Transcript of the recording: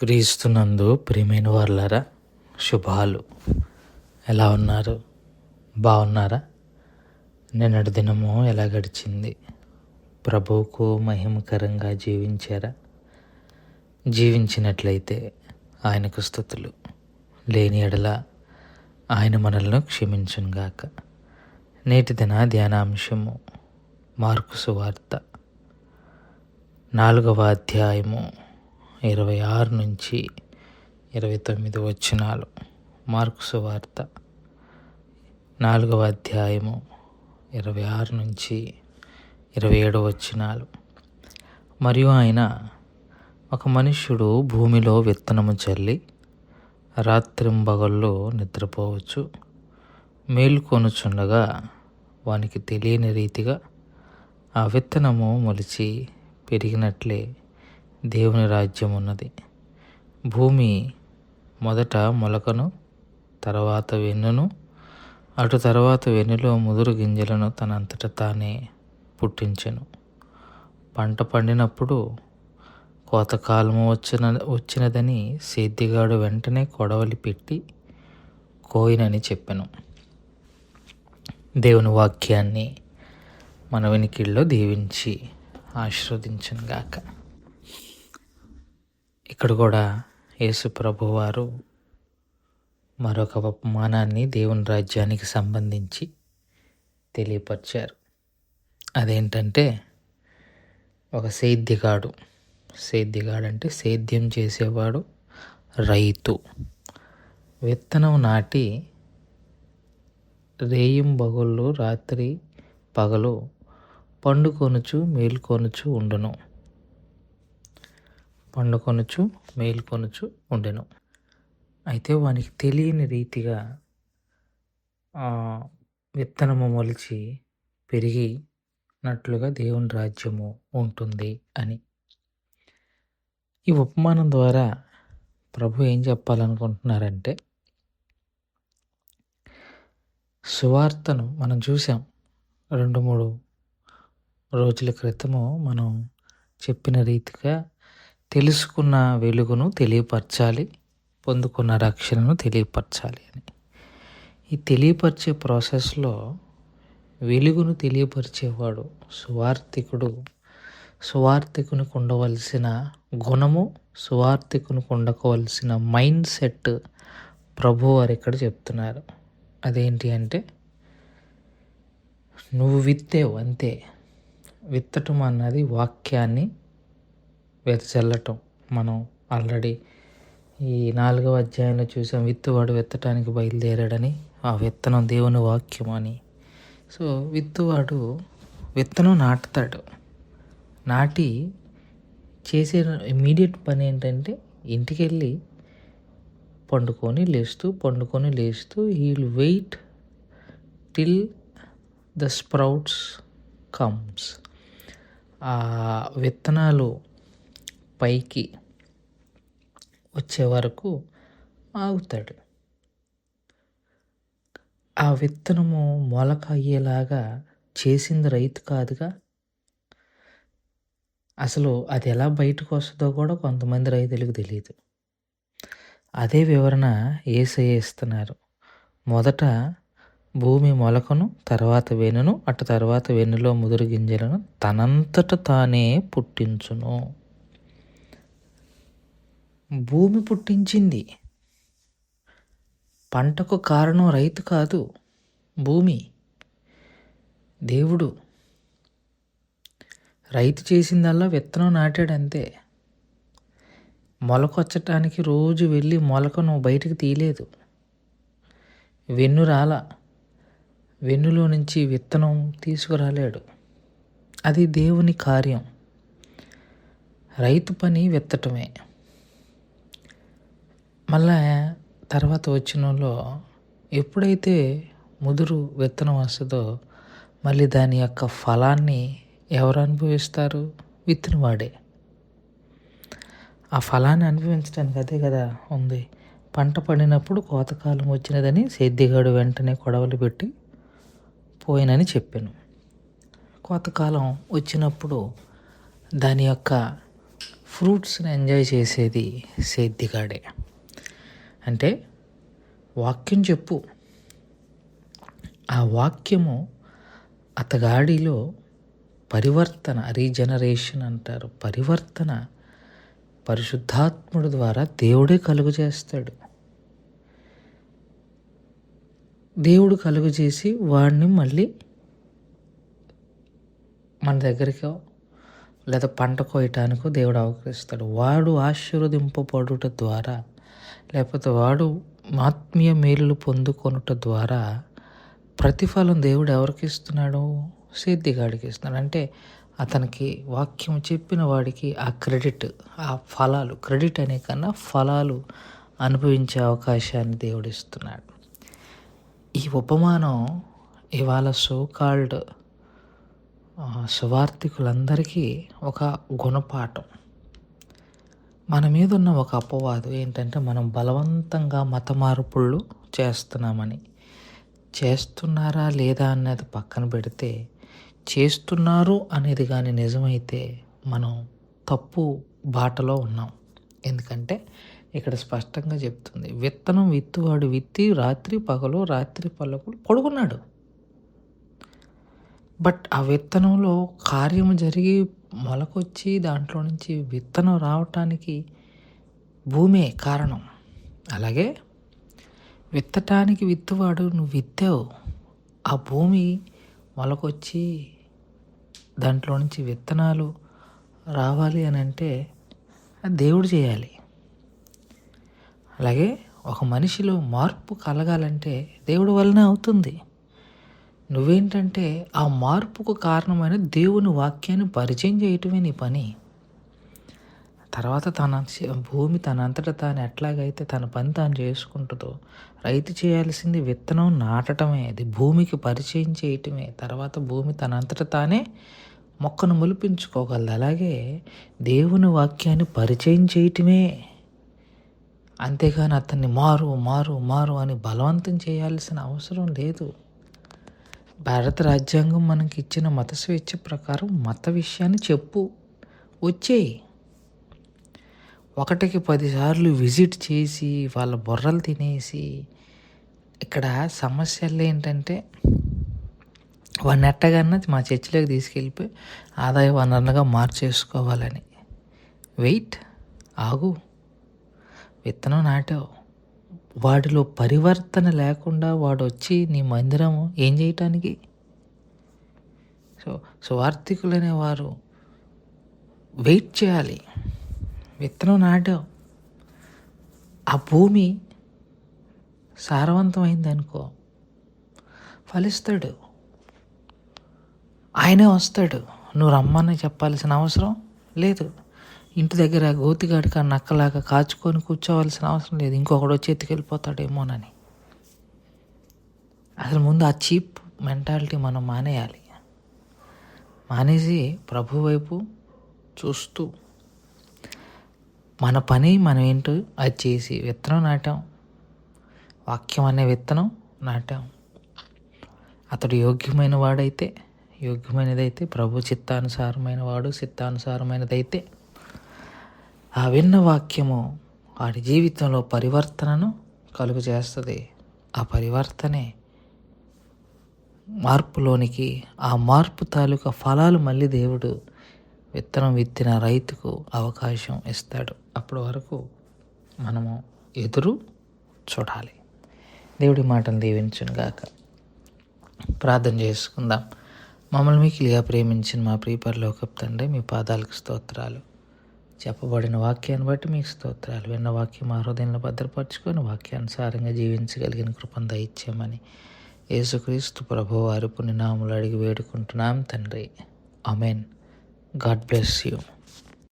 క్రీస్తునందు ప్రియమైన వాళ్ళారా శుభాలు. ఎలా ఉన్నారు? బాగున్నారా నిన్నటి దినము ఎలా గడిచింది? ప్రభువుకు మహిమకరంగా జీవించారా? జీవించినట్లయితే ఆయనకు స్థుతులు. లేని ఎడల ఆయన మనల్ని క్షమించునుగాక. నేటి దిన ధ్యానాంశము మార్కు సువార్త నాలుగవ అధ్యాయము. ఇరవై ఆరు నుంచి ఇరవై తొమ్మిది వచ్చినాలు మార్కు సువార్త నాలుగవ అధ్యాయము ఇరవై ఆరు నుంచి ఇరవై ఏడు వచ్చినాలు మరియు ఆయన ఒక మనుష్యుడు భూమిలో విత్తనము చల్లి రాత్రింబగళ్ళు నిద్రపోవచ్చు. మేలుకొనుచుండగా వానికి తెలియని రీతిగా ఆ విత్తనము మొలిచి పెరిగినట్లే. దేవుని రాజ్యం ఉన్నది. భూమి మొదట మొలకను తర్వాత వెన్నును అటు తర్వాత వెన్నులో ముదురు గింజలను తనంతట తానే పుట్టించెను. పంట పండినప్పుడు కోతకాలము వచ్చిన వచ్చినదని సేద్యగాడు వెంటనే కొడవలి పెట్టి కోయినని చెప్పాను. దేవుని వాక్యాన్ని మన వెనికిల్లో దీవించి ఆశీర్వదించను గాక. ఇక్కడ కూడా యేసు ప్రభువారు మరొక ఉపమానాన్ని దేవుని రాజ్యానికి సంబంధించి తెలియపరిచారు. అదేంటంటే ఒక సేద్యగాడు సేద్యగాడు అంటే సేద్యం చేసేవాడు రైతు. విత్తనం నాటి రేయం బగుళ్ళు రాత్రి పగలు పండుకొనుచు మేలుకొనుచు ఉండును. పండుకొనుచు మేల్కొనుచు ఉండెను. అయితే వానికి తెలియని రీతిగా విత్తనము మొలిచి పెరిగినట్లుగా దేవుని రాజ్యము ఉంటుంది అని. ఈ ఉపమానం ద్వారా ప్రభు ఏం చెప్పాలనుకుంటున్నారంటే సువార్తను మనం చూసాం రెండు మూడు రోజుల క్రితము మనం చెప్పిన రీతిగా తెలుసుకున్న వెలుగును తెలియపరచాలి పొందుకున్న రక్షణను తెలియపరచాలి అని. ఈ తెలియపరిచే ప్రాసెస్లో వెలుగును తెలియపరిచేవాడు సువార్థికుడు. సువార్థికునికి ఉండవలసిన గుణము సువార్థికునికి ఉండవలసిన మైండ్ సెట్ ప్రభు వారు ఇక్కడ చెప్తున్నారు. అదేంటి అంటే నువ్వు విత్తేవు అంతే. విత్తటం అన్నది వాక్యాన్ని వెదజల్లటం. మనం ఆల్రెడీ ఈ నాలుగవ అధ్యాయంలో చూసాం విత్తువాడు విత్తటానికి బయలుదేరాడని ఆ విత్తనం దేవుని వాక్యం అని. సో విత్తువాడు విత్తనం నాటుతాడు. నాటి చేసే ఇమీడియట్ పని ఏంటంటే ఇంటికి వెళ్ళి పండుకొని లేస్తూ పండుకొని లేస్తూ he'll wait till the sprouts comes. ఆ విత్తనాలు పైకి వచ్చే వరకు ఆగుతాడు. ఆ విత్తనము మొలక అయ్యేలాగా చేసింది రైతు కాదుగా? అసలు అది ఎలా బయటకు వస్తుందో కూడా కొంతమంది రైతులకు తెలియదు అదే వివరణ ఏసయ్య ఇస్తున్నారు. మొదట భూమి మొలకను తర్వాత వెనును అటు తర్వాత వెన్నులో ముదురు గింజలను తనంతట తానే పుట్టించును. భూమి పుట్టించింది. పంటకు కారణం రైతు కాదు భూమి. దేవుడు రైతు చేసిందల్లా విత్తనం నాటాడంతే మొలకొచ్చటానికి రోజు వెళ్ళి మొలకను బయటకు తీయలేదు. వెన్ను రాల వెన్నులో నుంచి విత్తనం తీసుకురాలేడు. అది దేవుని కార్యం. రైతు పని విత్తటమే. మళ్ళా తర్వాత వచ్చినలో ఎప్పుడైతే ముదురు విత్తనం వస్తుందో మళ్ళీ దాని యొక్క ఫలాన్ని ఎవరు అనుభవిస్తారు? విత్తనవాడే ఆ ఫలాన్ని అనుభవించడానికి అదే కదా ఉంది. పంట పండినప్పుడు కోతకాలం వచ్చినదని సేద్యగాడు వెంటనే కొడవలు పెట్టి పోయినని చెప్పాను. కోతకాలం వచ్చినప్పుడు దాని యొక్క ఫ్రూట్స్ని ఎంజాయ్ చేసేది సేద్యగాడే. అంటే వాక్యం చెప్పు. ఆ వాక్యము అతగాడిలో పరివర్తన రీజనరేషన్ అంటారు. పరివర్తన పరిశుద్ధాత్ముడు ద్వారా దేవుడే కలుగు చేస్తాడు. దేవుడు కలుగు చేసి వాడిని మళ్ళీ మన దగ్గరికో లేదా పంట కోయటానికో దేవుడు అవకరిస్తాడు. వాడు ఆశీర్వదింపబడుట ద్వారా లేకపోతే వాడు ఆత్మీయ మేలులు పొందుకొనుట ద్వారా ప్రతిఫలం దేవుడు ఎవరికి ఇస్తున్నాడు? సిద్ధిగాడికి ఇస్తున్నాడు. అంటే అతనికి వాక్యం చెప్పిన వాడికి ఆ క్రెడిట్ ఆ ఫలాలు క్రెడిట్ అనే కన్నా ఫలాలు అనుభవించే అవకాశాన్ని దేవుడు ఇస్తున్నాడు. ఈ ఉపమానం ఇవాళ సోకాల్డ్ సువార్థికులందరికీ ఒక గుణపాఠం. మన మీద ఉన్న ఒక అపవాదు ఏంటంటే మనం బలవంతంగా మత మార్పుళ్ళు చేస్తున్నామని. చేస్తున్నారా లేదా అన్నది పక్కన పెడితే చేస్తున్నారు అనేది కానీ నిజమైతే మనం తప్పు బాటలో ఉన్నాం. ఎందుకంటే ఇక్కడ స్పష్టంగా చెప్తుంది విత్తనం విత్తువాడు విత్తి రాత్రి పగలు రాత్రి పలుకులు పడుకున్నాడు. బట్ ఆ విత్తనంలో కార్యము జరిగి మొలకొచ్చి దాంట్లో నుంచి విత్తనం రావటానికి భూమే కారణం. అలాగే విత్తటానికి విత్తువాడు నువ్వు విత్తావు. ఆ భూమి మొలకొచ్చి దాంట్లో నుంచి విత్తనాలు రావాలి అని అంటే దేవుడు చేయాలి. అలాగే ఒక మనిషిలో మార్పు కలగాలంటే దేవుడి వలన అవుతుంది. నువ్వేంటంటే ఆ మార్పుకు కారణమైన దేవుని వాక్యాన్ని పరిచయం చేయటమే నీ పని. తర్వాత తన భూమి తనంతట తాను ఎట్లాగైతే తన పని తాను చేసుకుంటుందో రైతు చేయాల్సింది విత్తనం నాటటమే అది భూమికి పరిచయం చేయటమే తర్వాత భూమి తనంతట తానే మొక్కను మొలిపించుకోగలదు. అలాగే దేవుని వాక్యాన్ని పరిచయం చేయటమే. అంతేగాని అతన్ని మారు మారు మారు అని బలవంతం చేయాల్సిన అవసరం లేదు. భారత రాజ్యాంగం మనకి ఇచ్చిన మత స్వేచ్ఛ ప్రకారం మత విషయాన్ని చెప్పు. వచ్చేయి ఒకటికి పదిసార్లు విజిట్ చేసి వాళ్ళ బొర్రలు తినేసి ఇక్కడ సమస్యలు ఏంటంటే వాడిని ఎట్టగానే మా చర్చిలోకి తీసుకెళ్ళిపోయి ఆదాయ వనరులుగా మార్చేసుకోవాలని. వెయిట్ ఆగు. విత్తనం నాటావు. వాడిలో పరివర్తన లేకుండా వాడు వచ్చి నీ మందిరం ఏం చేయటానికి? సో స్వార్థికులనే వారు వెయిట్ చేయాలి. విత్తనం నాటావు. ఆ భూమి సారవంతమైంది అనుకో ఫలిస్తాడు. ఆయనే వస్తాడు. నువ్వు రమ్మని చెప్పాల్సిన అవసరం లేదు. ఇంటి దగ్గర గోతిగాడిక నక్కలాగా కాచుకొని కూర్చోవలసిన అవసరం లేదు. ఇంకొకడు వచ్చి ఎత్తుకెళ్ళిపోతాడేమోనని. అసలు ముందు ఆ చీప్ మెంటాలిటీ మనం మానేయాలి. మానేసి ప్రభు వైపు చూస్తూ మన పని మనం ఏంటో అది చేసి విత్తనం నాటాం. వాక్యం అనే విత్తనం నాటాం. అతడు యోగ్యమైన వాడైతే యోగ్యమైనదైతే ప్రభు చిత్తానుసారమైన వాడు చిత్తానుసారమైనదైతే ఆ విన్న వాక్యము వాడి జీవితంలో పరివర్తనను కలుగు చేస్తుంది ఆ పరివర్తనే మార్పులోనికి ఆ మార్పు తాలూకా ఫలాలు మళ్ళీ దేవుడు విత్తనం విత్తిన రైతుకు అవకాశం ఇస్తాడు. అప్పటి వరకు మనము ఎదురు చూడాలి. దేవుడి మాటను దీవించును గాక. ప్రార్థన చేసుకుందాం. మమ్మల్ని మికిలిగా ప్రేమించిన మా ప్రియపరలోకపు తండ్రి మీ పాదాలకు స్తోత్రాలు. చెప్పబడిన వాక్యాన్ని బట్టి మీకు స్తోత్రాలు. విన్న వాక్యం ఆ హృదయంలో భద్రపరచుకొని వాక్యానుసారంగా జీవించగలిగిన కృపను దయచేయమని యేసుక్రీస్తు ప్రభు వారి పుణ్యనాములు అడిగి వేడుకుంటున్నాం తండ్రి. Amen God bless you.